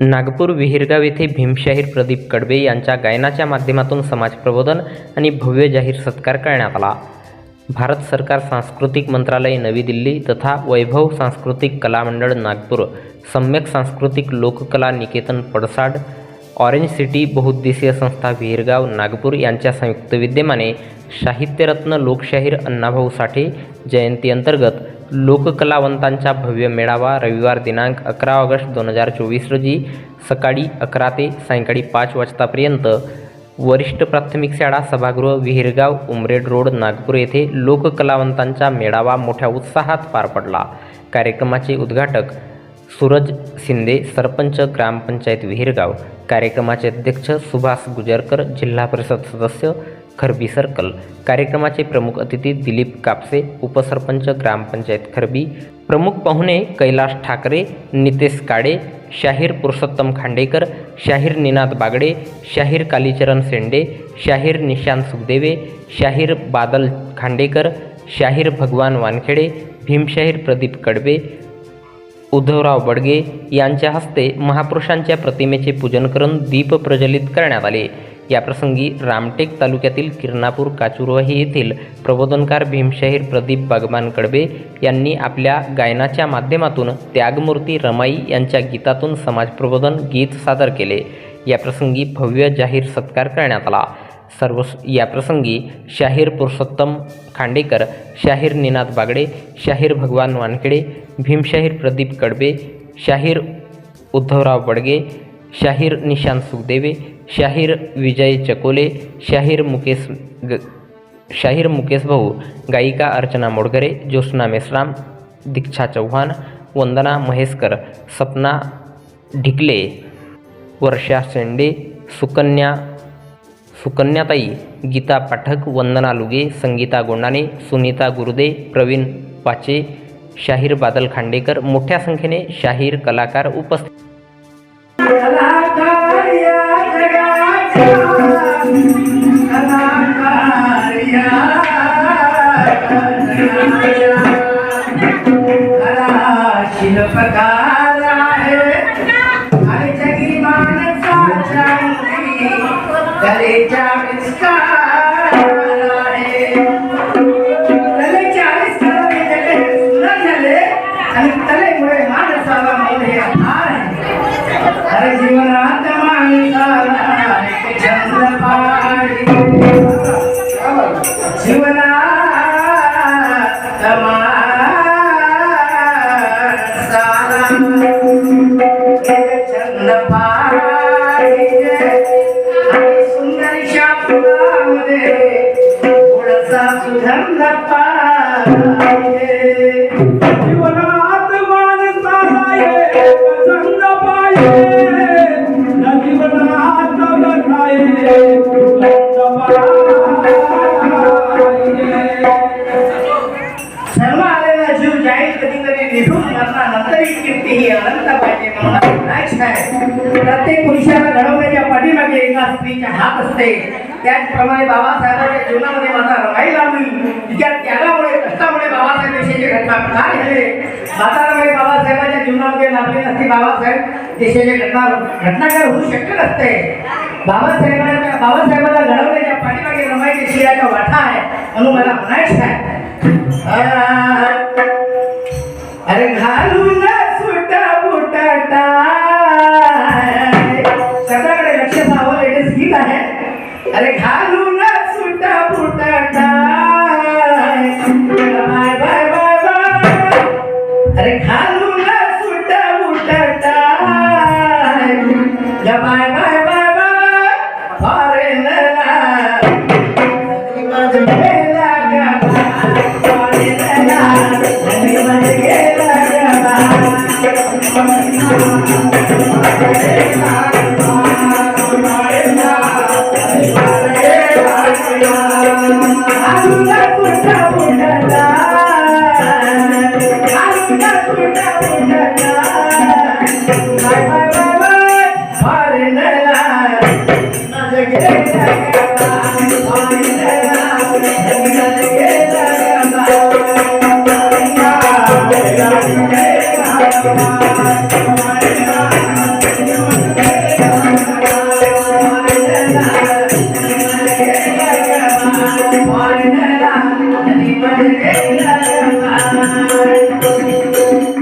नागपूर विहिरगाव येथे भीमशाहीर प्रदीप कडबे यांच्या गायनाच्या माध्यमातून समाज प्रबोधन आणि भव्य जाहीर सत्कार करण्यात आला. भारत सरकार सांस्कृतिक मंत्रालय नवी दिल्ली तथा वैभव सांस्कृतिक कला मंडळ नागपूर सम्यक सांस्कृतिक लोककला निकेतन पडसाड ऑरेंज सिटी बहुउद्देशीय संस्था विहिरगाव नागपूर यांच्या संयुक्त विद्यमाने साहित्यरत्न लोकशाहीर अण्णाभाऊ साठे जयंती अंतर्गत लोककलावंतांचा भव्य मेळावा रविवार दिनांक अकरा ऑगस्ट दोन हजार चोवीस रोजी सकाळी अकरा ते सायंकाळी पाच वाजतापर्यंत वरिष्ठ प्राथमिक शाळा सभागृह विहिरगाव उमरेड रोड नागपूर येथे लोककलावंतांचा मेळावा मोठ्या उत्साहात पार पडला. कार्यक्रमाचे उद्घाटक सूरज शिंदे सरपंच ग्रामपंचायत विहिरगाव. कार्यक्रमाचे अध्यक्ष सुभाष गुजरकर जिल्हा परिषद सदस्य खरबी सर्कल. कार्यक्रमाचे प्रमुख अतिथी दिलीप कापसे उपसरपंच ग्रामपंचायत खरबी प्रमुख पाहुणे कैलाश ठाकरे नितेश काळे शाहीर पुरुषोत्तम खांडेकर शाहीर निनाद बागडे शाहीर कालीचरण सेंडे शाहीर निशांत सुखदेवे शाहीर बादल खांडेकर शाहीर भगवान वानखेडे भीमशाहीर प्रदीप कडबे उद्धवराव बडगे यांच्या हस्ते महापुरुषांच्या प्रतिमेचे पूजन करून दीप प्रज्वलित करण्यात आले. याप्रसंगी रामटेक तालुक्यातील किरणापूर काचुरवाही येथील प्रबोधनकार भीमशाहीर प्रदीप बागवान कडबे यांनी आपल्या गायनाच्या माध्यमातून त्यागमूर्ती रमाई यांच्या गीतातून समाजप्रबोधन गीत सादर केले. याप्रसंगी भव्य जाहीर सत्कार करण्यात आला. सर्व याप्रसंगी शाहीर पुरुषोत्तम खांडेकर शाहीर निनाद बागडे शाहीर भगवान वानखेडे भीमशाहीर प्रदीप कडबे शाहीर उद्धवराव बडगे शाहीर निशांत सुखदेवे शाहीर विजय चकोले शाहीर मुकेश ग शाहीर मुकेश भाऊ गायिका अर्चना मोडगरे ज्योत्स्ना मेश्राम दीक्षा चव्हाण वंदना महेशकर सपना ढिकले वर्षा शेंडे सुकन्या सुकन्याताई गीता पाठक वंदना लुगे संगीता गोंडाने सुनीता गुरुदे प्रवीण पाचे शाहीर बादल खांडेकर मोठ्या संख्येने शाहीर कलाकार उपस्थित शिल्पकार आहे आणि जगी माणसाच्या सर्व आलेला जीव जाईल कधीतरी निघून कीर्ती ही अनंत पाहिजे प्रत्येक पुरुषाला घडवण्याच्या पाठीमागे एका स्त्रीच्या हात असते. त्याचप्रमाणे बाबासाहेबांच्या जीवनामध्ये माझा रमाई लावली. तिच्या त्यागामुळे कष्टामुळे बाबासाहेब विषयीची घटना काय झाले म्हातारामुळे बाबासाहेबांच्या जीवनामध्ये लाभले नसते बाबासाहेब. देशाचे घटना घटनाकार होऊ शक्य नसते. बाबासाहेबांच्या बाबासाहेबांना घडवण्याच्या पाठीमागे रमाई शिराचा वाटा आहे. म्हणून मला म्हणायचं आहे. अरे घालून सुटा बुटाटा. सगळ्याकडे लक्ष द्यावं लेटेस्ट गीत आहे. अरे घालून